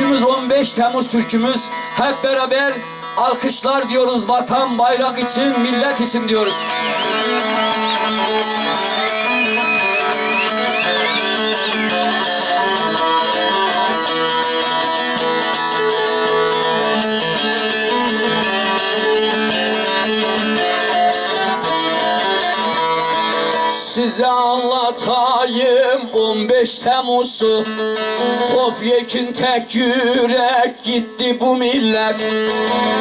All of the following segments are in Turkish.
15 Temmuz türkümüz. Hep beraber alkışlar diyoruz. Vatan, bayrak için, millet için diyoruz. Size anlatayım 15 Temmuz'u. Topyekün tek yürek gitti bu millet.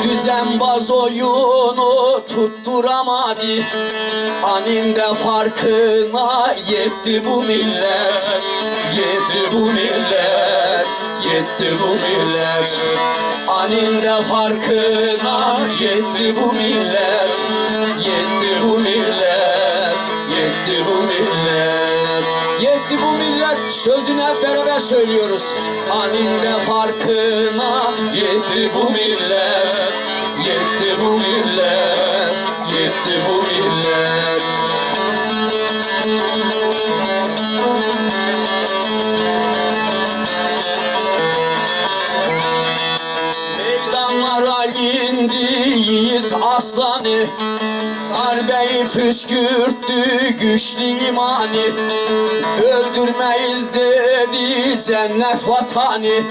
Düzenbaz oyunu tutturamadı. Aninde farkına yetti bu millet. Yetti bu millet Yetti bu millet. Aninde farkına yetti bu millet. Yetti bu millet Yetti bu millet. Yetti bu millet. Sözünü beraber söylüyoruz. Aninde farkına Yetti bu millet. Yetti bu millet. Yetti bu millet. Meydanlara indi yiğit aslanı Darbeyi püskürttü güçlü imani. Öldürmeyiz dedi cennet vatanı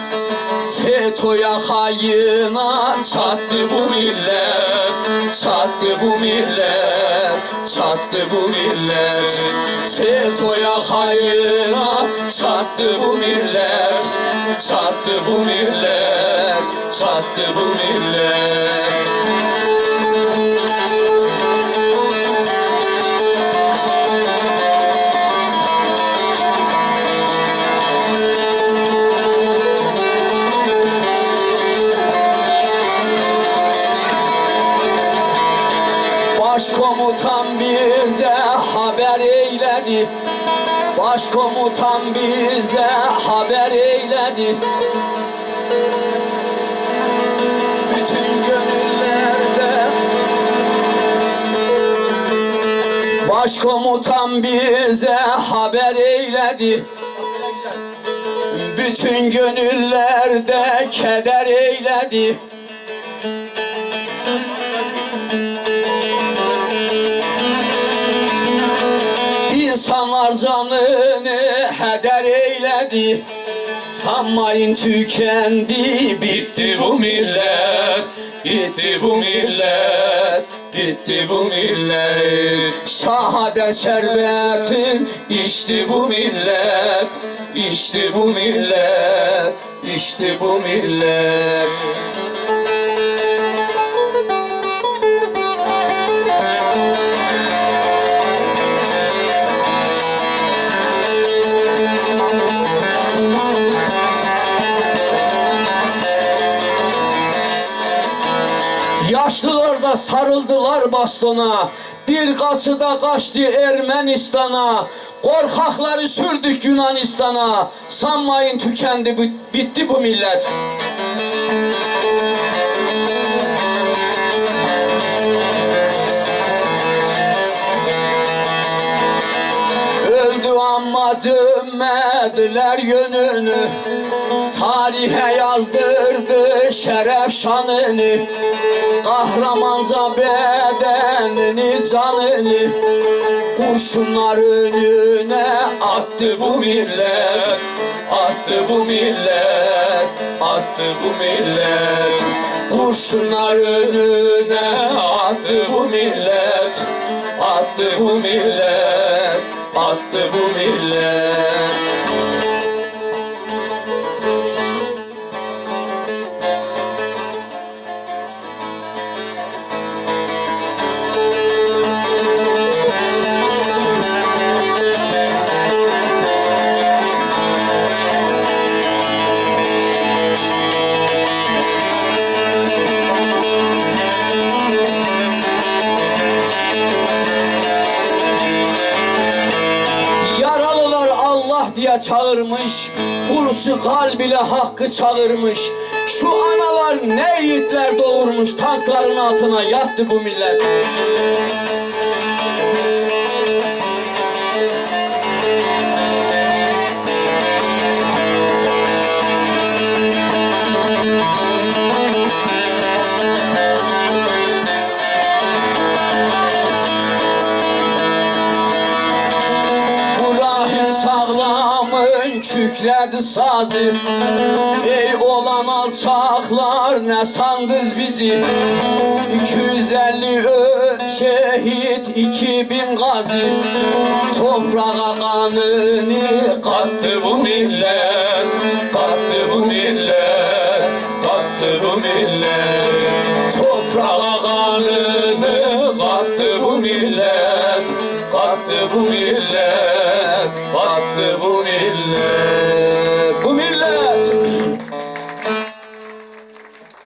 FETÖ'ye hayına çattı bu millet Çattı bu millet Çattı bu millet. FETÖ'ye hayına çattı bu millet Çattı bu millet Çattı bu millet Başkomutan bize haber eyledi. Başkomutan bize haber eyledi. Bütün gönüllerde Başkomutan bize haber eyledi. Bütün gönüllerde keder eyledi İnsanlar canını heder eyledi. Sanmayın tükendi. Bitti bu millet Bitti bu millet Bitti bu millet. Şahadet şerbetin içti bu millet İçti bu millet İçti bu millet Da sarıldılar bastona. Bir kaçı da kaçtı Ermenistan'a. Korkakları sürdük Yunanistan'a. Sanmayın tükendi bitti bu millet dönmediler yönünü Tarihe yazdırdı şeref şanını. Kahramanca bedenini canını Kurşunlar önüne attı bu millet. Attı bu millet Attı bu millet. Kurşunlar önüne attı bu millet. Attı bu millet Attı bu millet Allah çağırmış Hulusi kalb ile hakkı çağırmış. Şu analar ne yiğitler doğurmuş Tankların altına yattı bu millet tekredi sazı Ey olan alçaklar ne sandınız bizi? 250 ö şehit 2000 gazi. Toprağa kanını kattı bu millet Kattı bu millet Kattı bu millet. Toprağa kanını kattı bu millet Kattı bu millet